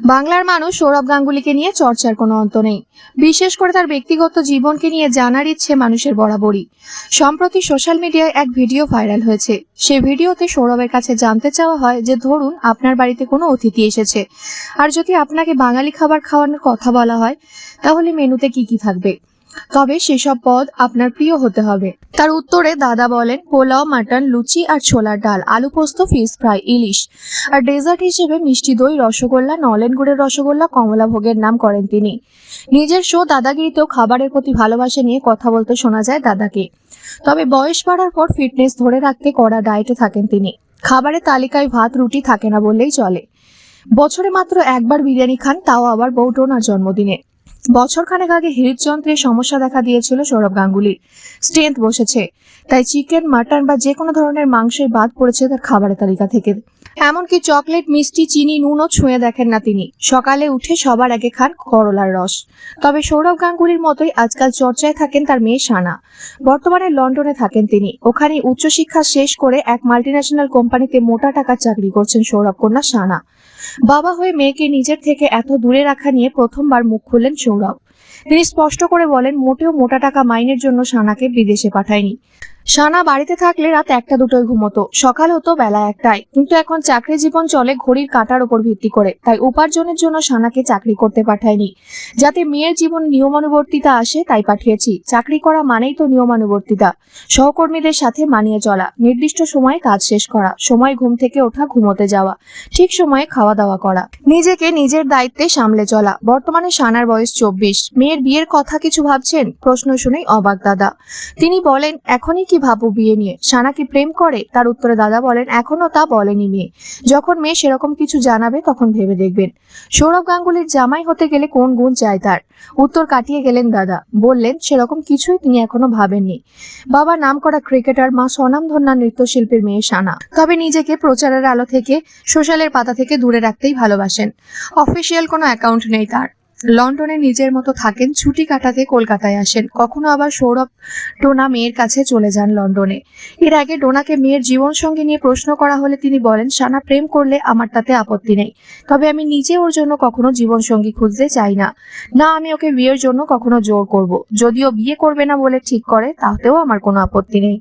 বাংলার মানুষ সৌরভ গাঙ্গুলিকে নিয়ে চর্চার কোনো অন্ত নেই। বিশেষ করে তার ব্যক্তিগত জীবনকে নিয়ে জানার ইচ্ছে মানুষের বরাবরই। সম্প্রতি সোশ্যাল মিডিয়ায় এক ভিডিও ভাইরাল হয়েছে। সে ভিডিওতে সৌরভের কাছে জানতে চাওয়া হয় যে, ধরুন, আপনার বাড়িতে কোনো অতিথি এসেছে। আর যদি আপনাকে বাঙালি খাবার খাওয়ানোর কথা বলা হয়, তাহলে মেনুতে কি কি থাকবে? তবে সেসব পদ আপনার প্রিয় হতে হবে। তার উত্তরে দাদা বলেন, পোলাও, মাটন, লুচি আর ছোলার ডাল, আলু পোস্ত, ফিশ ফ্রাই, ইলিশ। আর ডেজার্ট হিসেবে মিষ্টি দই, রসগোল্লা, নলেন গুড়ের রসগোল্লা, কমলা ভোগের নাম করেন তিনি। নিজের শো দাদাগিরিতেও খাবারের প্রতি ভালোবাসা নিয়ে কথা বলতে শোনা যায় দাদাকে। তবে বয়স বাড়ার পর ফিটনেস ধরে রাখতে কড়া ডায়েটে থাকেন তিনি। খাবারের তালিকায় ভাত, রুটি থাকে না বললেই চলে। বছরে মাত্র একবার বিরিয়ানি খান, তাও আবার বউটোনার জন্মদিনে। বছর খানেক আগে হৃদযন্ত্রের সমস্যা দেখা দিয়েছিল সৌরভ গাঙ্গুলির। স্ট্রেংথ বসেছে। তাই চিকেন, মাটন বা যে কোনো ধরনের মাংসই বাদ পড়েছে তার খাবারের তালিকা থেকে। এমনকি চকলেট, মিষ্টি, চিনি, নুনও ছুঁয়ে দেখেন না তিনি। সকালে উঠে সবার আগে খান করলার রস। তবে সৌরভ গাঙ্গুলির মতোই আজকাল চর্চায় থাকেন তার মেয়ে সানা বর্তমানে লন্ডনে থাকেন তিনি। ওখানে উচ্চশিক্ষা শেষ করে এক মাল্টিন্যাশনাল কোম্পানিতে মোটা টাকার চাকরি করছেন সৌরভ কন্যা সানা বাবা হয়ে মেয়েকে নিজের থেকে এত দূরে রাখা নিয়ে প্রথমবার মুখ খুললেন সৌরভ। তিনি স্পষ্ট করে বলেন, মোটেও মোটা টাকা মাইনের জন্য সানাকে বিদেশে পাঠায়নি। সানা বাড়িতে থাকলে রাত একটা দুটোয় ঘুমতো। সকাল হতো বেলা একটায়। কিন্তু এখন চাকরি জীবন চলে ঘড়ির কাটার উপর ভিত্তি করে। তাই উপার্জনের জন্য সানাকে চাকরি করতে পাঠায়নি। যাতে মেয়ের জীবন নিয়মানুবর্তিতা আসে, তাই পাঠিয়েছি। চাকরি করা মানেই তো নিয়মানুবর্তিতা। সহকর্মীদের সাথে মানিয়ে চলা, নির্দিষ্ট সময়ে কাজ শেষ করা, সময় ঘুম থেকে ওঠা, ঘুমোতে যাওয়া, ঠিক সময়ে খাওয়া দাওয়া করা। নিজেকে নিজের দায়িত্বে সামলে চলা। বর্তমানে সানার বয়স চব্বিশ। মেয়ের বিয়ের কথা কিছু ভাবছেন? প্রশ্ন শুনেই অবাক দাদা। তিনি বলেন, এখনই কি ভাবো বিয়ে নিয়ে। সানা কি প্রেম করে? তার উত্তরে দাদা বলেন, এখনও তা বলেনি মেয়ে। যখন মেয়ে সেরকম কিছু জানাবে তখন ভেবে দেখবেন। সৌরভ গাঙ্গুলির জামাই হতে গেলে কোন গুণ চাই তার? উত্তর কাটিয়ে গেলেন দাদা। বললেন, সেরকম কিছুই তিনি এখনও ভাবেননি। বাবা নাম করা ক্রিকেটার মা স্বনামধন্যা নৃত্যশিল্পীর মেয়ে সানা। তবে নিজেকে প্রচারের আলো থেকে, সোশ্যালের পাতা থেকে দূরে রাখতেই ভালোবাসেন। অফিসিয়াল কোনো অ্যাকাউন্ট নেই তার। লন্ডনে নিজের মতো থাকেন, ছুটি কাটাতে কলকাতায় আসেন। কখনো আবার সৌরভ ডোনা মেয়ের কাছে চলে যান লন্ডনে। এর আগে ডোনাকে মেয়ের জীবন সঙ্গে নিয়ে প্রশ্ন করা হলে তিনি বলেন, সানা, প্রেম করলে আমার তাতে আপত্তি নেই। তবে আমি নিজে ওর জন্য কখনো জীবন সঙ্গী খুঁজতে চাই না। না, আমি ওকে বিয়ের জন্য কখনো জোর করব। যদিও বিয়ে করবে না বলে ঠিক করে, তাতেও আমার কোনো আপত্তি নেই।